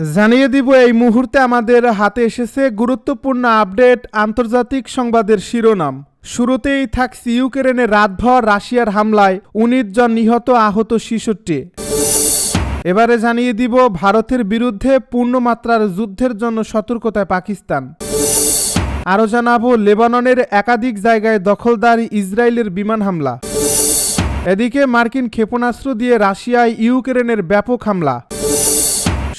জানিয়ে দিব, এই মুহূর্তে আমাদের হাতে এসেছে গুরুত্বপূর্ণ আপডেট আন্তর্জাতিক সংবাদের শিরোনাম। শুরুতেই থাকছে ইউক্রেনে রাতভর রাশিয়ার হামলায় উনিশ জন নিহত আহত শিশুটি। এবারে জানিয়ে দিব, ভারতের বিরুদ্ধে পূর্ণমাত্রার যুদ্ধের জন্য সতর্কতায় পাকিস্তান। আরও জানাব, লেবাননের একাধিক জায়গায় দখলদার ইসরায়েলের বিমান হামলা। এদিকে মার্কিন ক্ষেপণাস্ত্র দিয়ে রাশিয়ায় ইউক্রেনের ব্যাপক হামলা।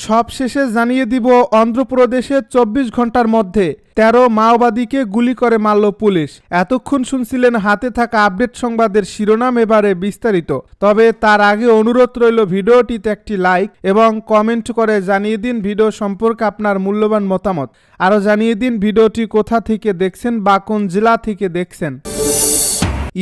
সবশেষে জানিয়ে দিব, অন্ধ্রপ্রদেশে চব্বিশ ঘণ্টার মধ্যে তেরো মাওবাদীকে গুলি করে মারল পুলিশ। এতক্ষণ শুনছিলেন হাতে থাকা আপডেট সংবাদের শিরোনাম এবারে বিস্তারিত। তবে তার আগে অনুরোধ রইল ভিডিওটিতে একটি লাইক এবং কমেন্ট করে জানিয়ে দিন ভিডিও সম্পর্কে আপনার মূল্যবান মতামত। আরও জানিয়ে দিন ভিডিওটি কোথা থেকে দেখছেন বা কোন জেলা থেকে দেখছেন।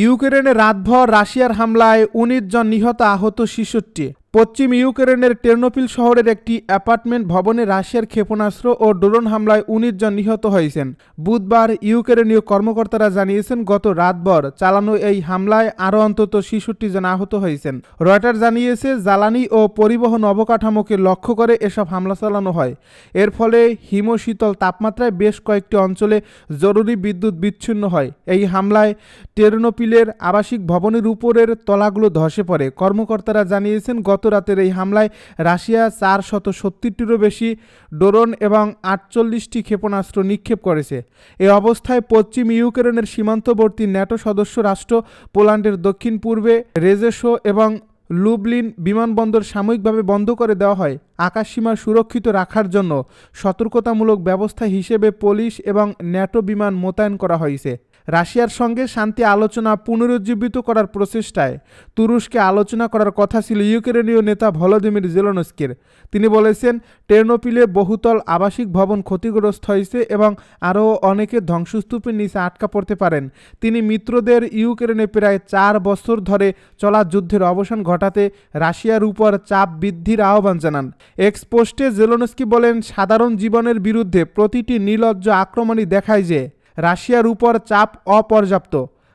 ইউক্রেনে রাতভর রাশিয়ার হামলায় উনিশ জন নিহত আহত শিশুটি পশ্চিম ইউক্রেনের টেরনোপিল শহরের একটি অ্যাপার্টমেন্ট ভবনে রাশিয়ার ক্ষেপণাস্ত্র ও ড্রোন হামলায় উনিশ জন নিহত হয়েছেন। বুধবার ইউক্রেনীয় কর্মকর্তারা জানিয়েছেন, গত রাতভর চালানো এই হামলায় আরও অন্তত ছেষট্টি জন আহত হয়েছেন। রয়টার জানিয়েছে, জ্বালানি ও পরিবহন অবকাঠামোকে লক্ষ্য করে এসব হামলা চালানো হয়। এর ফলে হিমশীতল তাপমাত্রায় বেশ কয়েকটি অঞ্চলে জরুরি বিদ্যুৎ বিচ্ছিন্ন হয়। এই হামলায় টেরনোপিলের আবাসিক ভবনের উপরের তলাগুলো ধসে পড়ে। কর্মকর্তারা জানিয়েছেন, গত রাতের এই হামলায় রাশিয়া চার শত সত্তরটিরও বেশি ড্রোন এবং আটচল্লিশটি ক্ষেপণাস্ত্র নিক্ষেপ করেছে। এ অবস্থায় পশ্চিম ইউক্রেনের সীমান্তবর্তী ন্যাটো সদস্য রাষ্ট্র পোল্যান্ডের দক্ষিণ পূর্বে রেজেসো এবং লুবলিন বিমানবন্দর সাময়িকভাবে বন্ধ করে দেওয়া হয়। আকাশসীমা সুরক্ষিত রাখার জন্য সতর্কতামূলক ব্যবস্থা হিসেবে পুলিশ এবং ন্যাটো বিমান মোতায়েন করা হয়েছে। রাশিয়ার সঙ্গে শান্তি আলোচনা পুনরুজ্জীবিত করার প্রচেষ্টায় তুরস্কে আলোচনা করার কথা ছিল ইউক্রেনীয় নেতা ভলোদিমির জেলনস্কির। তিনি বলেছেন, টেরনোপিলে বহুতল আবাসিক ভবন ক্ষতিগ্রস্ত হয়েছে এবং আরও অনেকে ধ্বংসস্তূপের নিচে আটকা পড়তে পারেন। তিনি মিত্রদের ইউক্রেনে প্রায় চার বছর ধরে চলা যুদ্ধের অবসান ঘটাতে রাশিয়ার উপর চাপ বৃদ্ধির আহ্বান জানান। এক্সপোস্টে জেলোনস্কি বলেন, সাধারণ জীবনের বিরুদ্ধে প্রতিটি নির্লজ্জ আক্রমণই দেখায় যে রাশিয়ার উপর চাপ অপর্যাপ্ত।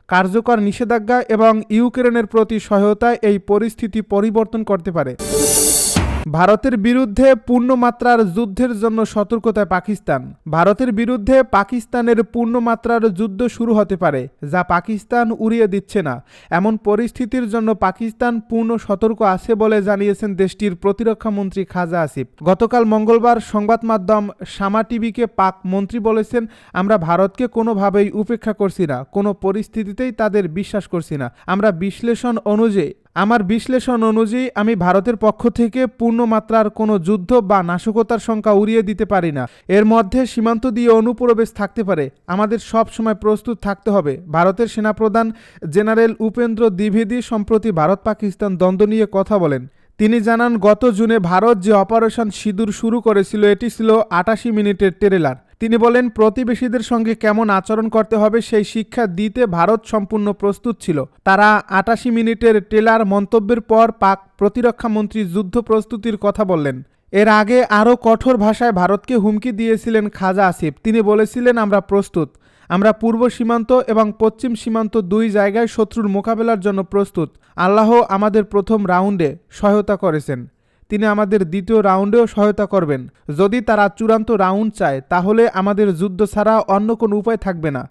কার্যকর নিষেধাজ্ঞা এবং ইউক্রেনের প্রতি সহায়তায় এই পরিস্থিতি পরিবর্তন করতে পারে। ভারতের বিরুদ্ধে পূর্ণমাত্রার যুদ্ধের জন্য সতর্কতায় পাকিস্তান। ভারতের বিরুদ্ধে পাকিস্তানের পূর্ণমাত্রার যুদ্ধ শুরু হতে পারে, যা পাকিস্তান উড়িয়ে দিচ্ছে না। এমন পরিস্থিতির জন্য পাকিস্তান পূর্ণ সতর্ক আছে বলে জানিয়েছেন দেশটির প্রতিরক্ষা মন্ত্রী খাজা আসিফ। গতকাল মঙ্গলবার সংবাদ মাধ্যম সামা টিভিকে পাক মন্ত্রী বলেছেন, আমরা ভারতকে কোনোভাবেই উপেক্ষা করছি না, কোনো পরিস্থিতিতেই তাদের বিশ্বাস করছি না। আমরা বিশ্লেষণ অনুযায়ী আমার বিশ্লেষণ অনুযায়ী, আমি ভারতের পক্ষ থেকে পূর্ণমাত্রার কোনো যুদ্ধ বা নাশকতার সংখ্যা উড়িয়ে দিতে পারি না। এর মধ্যে সীমান্ত দিয়ে অনুপ্রবেশ থাকতে পারে। আমাদের সব সময় প্রস্তুত থাকতে হবে। ভারতের সেনাপ্রধান জেনারেল উপেন্দ্র দ্বিবেদী সম্প্রতি ভারত পাকিস্তান দ্বন্দ্ব নিয়ে কথা বলেন। তিনি জানান, গত জুনে ভারত যে অপারেশন সিঁদুর শুরু করেছিল, এটি ছিল আটাশি মিনিটের ট্রেলার। তিনি বলেন, প্রতিবেশীদের সঙ্গে কেমন আচরণ করতে হবে সেই শিক্ষা দিতে ভারত সম্পূর্ণ প্রস্তুত ছিল। তারা আটাশি মিনিটের ট্রেলার মন্তব্যের পর পাক প্রতিরক্ষা মন্ত্রী যুদ্ধ প্রস্তুতির কথা বললেন। এর আগে আরও কঠোর ভাষায় ভারতকে হুমকি দিয়েছিলেন খাজা আসিফ। তিনি বলেছিলেন, আমরা প্রস্তুত। আমরা পূর্ব সীমান্ত এবং পশ্চিম সীমান্ত দুই জায়গায় শত্রুর মোকাবেলার জন্য প্রস্তুত। আল্লাহ আমাদের প্রথম রাউন্ডে সহায়তা করেছেন। তিনি আমাদের দ্বিতীয় রাউন্ডেও সহায়তা করবেন। যদি তারা চূড়ান্ত রাউন্ড চায়, তাহলে আমাদের যুদ্ধ ছাড়া অন্য কোনো উপায় থাকবে না।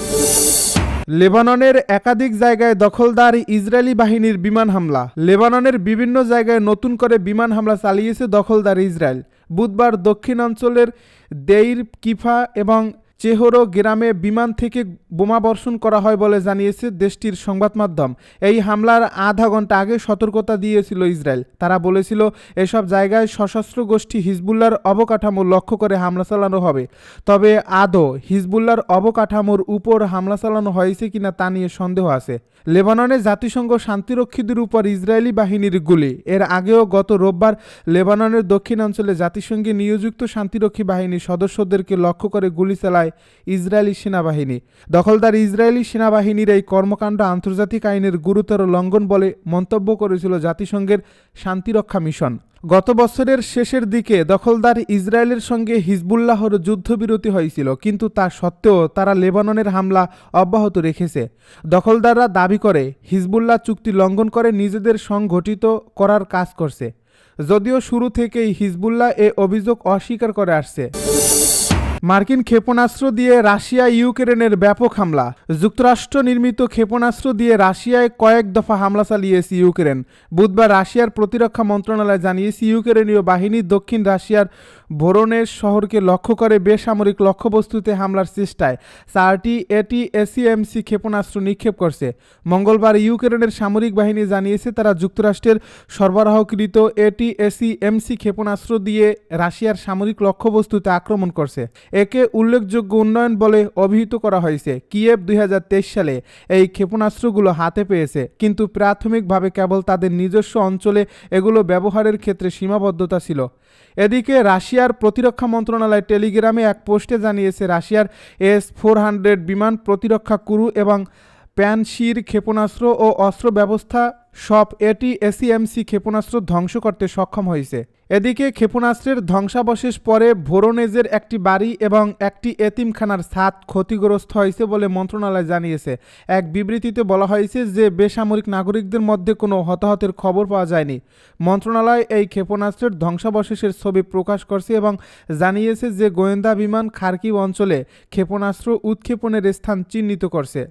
লেবাননের একাধিক জায়গায় দখলদার ইসরায়েলি বাহিনীর বিমান হামলা। লেবাননের বিভিন্ন জায়গায় নতুন করে বিমান হামলা চালিয়েছে দখলদার ইসরায়েল। বুধবার দক্ষিণাঞ্চলের দেইর কিফা এবং চেহরো গ্রামে বিমান থেকে বোমা বর্ষণ করা হয় বলে জানিয়েছে দেশটির সংবাদ মাধ্যম। এই হামলার আধা ঘণ্টা আগে সতর্কতা দিয়েছিল ইসরায়েল। তারা বলেছিল, এসব জায়গায় সশস্ত্র গোষ্ঠী হিজবুল্লার অবকাঠামো লক্ষ্য করে হামলা চালানো হবে। তবে আদৌ হিজবুল্লার অবকাঠামোর উপর হামলা চালানো হয়েছে কিনা তা নিয়ে সন্দেহ আছে। লেবাননে জাতিসংঘ শান্তিরক্ষীদের উপর ইসরায়েলি বাহিনীর গুলি। এর আগেও গত রোববার লেবাননের দক্ষিণাঞ্চলে জাতিসংঘে নিয়োজিত শান্তিরক্ষী বাহিনীর সদস্যদেরকে লক্ষ্য করে গুলি চালায় ইসরায়েলি সেনাবাহিনী। দখলদার ইসরায়েলি সেনাবাহিনীর এই কর্মকাণ্ড আন্তর্জাতিক আইনের গুরুতর লঙ্ঘন বলে মন্তব্য করেছিল জাতিসংঘের শান্তিরক্ষা মিশন। গত বছরের শেষের দিকে দখলদার ইসরায়েলের সঙ্গে হিজবুল্লাহর যুদ্ধবিরতি হয়েছিল, কিন্তু তা সত্ত্বেও তারা লেবাননের হামলা অব্যাহত রেখেছে। দখলদাররা দাবি করে, হিজবুল্লাহ চুক্তি লঙ্ঘন করে নিজেদের সংগঠিত করার কাজ করছে, যদিও শুরু থেকেই হিজবুল্লাহ এ অভিযোগ অস্বীকার করে আসছে। মার্কিন ক্ষেপণাস্ত্র দিয়ে রাশিয়া ইউক্রেনের ব্যাপক হামলা। যুক্তরাষ্ট্র নির্মিত ক্ষেপণাস্ত্র দিয়ে রাশিয়ায় কয়েক দফা হামলা চালিয়েছে ইউক্রেন। বুধবার রাশিয়ার প্রতিরক্ষা মন্ত্রণালয় জানিয়েছে, ইউক্রেনীয় বাহিনী দক্ষিণ রাশিয়ার ভোরনের শহরকে লক্ষ্য করে বেসামরিক লক্ষ্যবস্তুতে হামলার চেষ্টায়। চারটি এটি এসিএমসি ক্ষেপণাস্ত্র নিক্ষেপ করছে। মঙ্গলবার ইউক্রেনের সামরিক বাহিনী জানিয়েছে, তারা যুক্তরাষ্ট্রের সরবরাহকৃত এটি এসিএমসি ক্ষেপণাস্ত্র দিয়ে রাশিয়ার সামরিক লক্ষ্যবস্তুতে আক্রমণ করছে। একে উল্লেখযোগ্য উন্নয়ন বলে অভিহিত করা হয়েছে। কিয়েভ দুই সালে এই ক্ষেপণাস্ত্রগুলো হাতে পেয়েছে, কিন্তু প্রাথমিকভাবে কেবল তাদের নিজস্ব অঞ্চলে এগুলো ব্যবহারের ক্ষেত্রে সীমাবদ্ধতা ছিল। এদিকে রাশিয়ার প্রতিরক্ষা মন্ত্রণালয় টেলিগ্রামে এক পোস্টে জানিয়েছে, রাশিয়ার এস ফোর হান্ড্রেড বিমান প্রতিরক্ষা কুরু এবং প্যানশির ক্ষেপণাস্ত্র ও অস্ত্র ব্যবস্থা সব এটি এসিএমসি ক্ষেপণাস্ত্র ধ্বংস করতে সক্ষম হয়েছে। এদিকে ক্ষেপণাস্ত্রের ধ্বংসাবশেষ পরে ভোরোনেজের একটি বাড়ি এবং একটি এতিমখানার ছাদ ক্ষতিগ্রস্ত হয়েছে বলে মন্ত্রণালয় জানিয়েছে। এক বিবৃতিতে বলা হয়েছে যে বেসামরিক নাগরিকদের মধ্যে কোনো হতাহতের খবর পাওয়া যায়নি। মন্ত্রণালয় এই ক্ষেপণাস্ত্রের ধ্বংসাবশেষের ছবি প্রকাশ করছে এবং জানিয়েছে যে গোয়েন্দা বিমান খার্কিব অঞ্চলে ক্ষেপণাস্ত্র উৎক্ষেপণের স্থান চিহ্নিত করছে।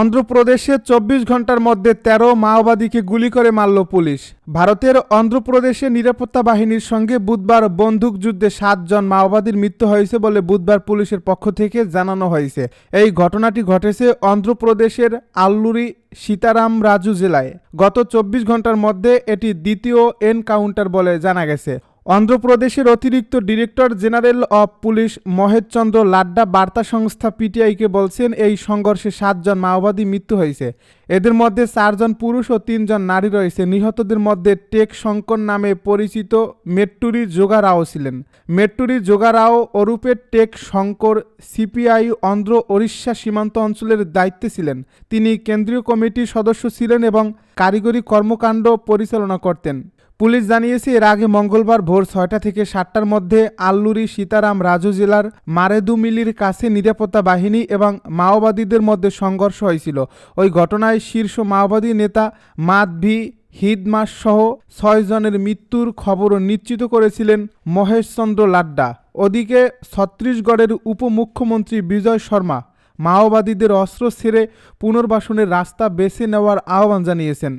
অন্ধ্রপ্রদেশে চব্বিশ ঘণ্টার মধ্যে তেরো মাওবাদীকে গুলি করে মারল পুলিশ। ভারতের অন্ধ্রপ্রদেশে নিরাপত্তা বাহিনীর সঙ্গে বুধবার বন্দুকযুদ্ধে সাতজন মাওবাদীর মৃত্যু হয়েছে বলে বুধবার পুলিশের পক্ষ থেকে জানানো হয়েছে। এই ঘটনাটি ঘটেছে অন্ধ্রপ্রদেশের আল্লুরি সীতারাম রাজু জেলায়। গত চব্বিশ ঘণ্টার মধ্যে এটি দ্বিতীয় এনকাউন্টার বলে জানা গেছে। অন্ধ্রপ্রদেশের অতিরিক্ত director general of police Maheshchandra Ladda বার্তা সংস্থা পিটিআইকে বলছেন, এই সংঘর্ষে সাতজন মাওবাদী মৃত্যু হয়েছে। এদের মধ্যে চারজন পুরুষ ও তিনজন নারী রয়েছে। নিহতদের মধ্যে টেক শঙ্কর নামে পরিচিত মেট্টুরি যোগারাও ছিলেন। মেট্টুরি যোগারাও ওরূপে টেক শঙ্কর সিপিআই অন্ধ্র ওড়িশা সীমান্ত অঞ্চলের দায়িত্বে ছিলেন। তিনি কেন্দ্রীয় কমিটির সদস্য ছিলেন এবং কারিগরি কর্মকাণ্ড পরিচালনা করতেন। পুলিশ জানিয়েছে, এর আগে মঙ্গলবার ভোর ছয়টা থেকে সাতটার মধ্যে আল্লুরি, সীতারাম, রাজু জেলার মারেদুমিলির কাছে নিরাপত্তা বাহিনী এবং মাওবাদীদের মধ্যে সংঘর্ষ হয়েছিল। ওই ঘটনায় শীর্ষ মাওবাদী নেতা মাধভি হিদমাস সহ ছয়জনের মৃত্যুর খবরও নিশ্চিত করেছিলেন মহেশচন্দ্র লাড্ডা। ওদিকে ছত্তিশগড়ের উপমুখ্যমন্ত্রী বিজয় শর্মা মাওবাদীদের অস্ত্র ছেড়ে পুনর্বাসনের রাস্তা বেছে নেওয়ার আহ্বান জানিয়েছেন।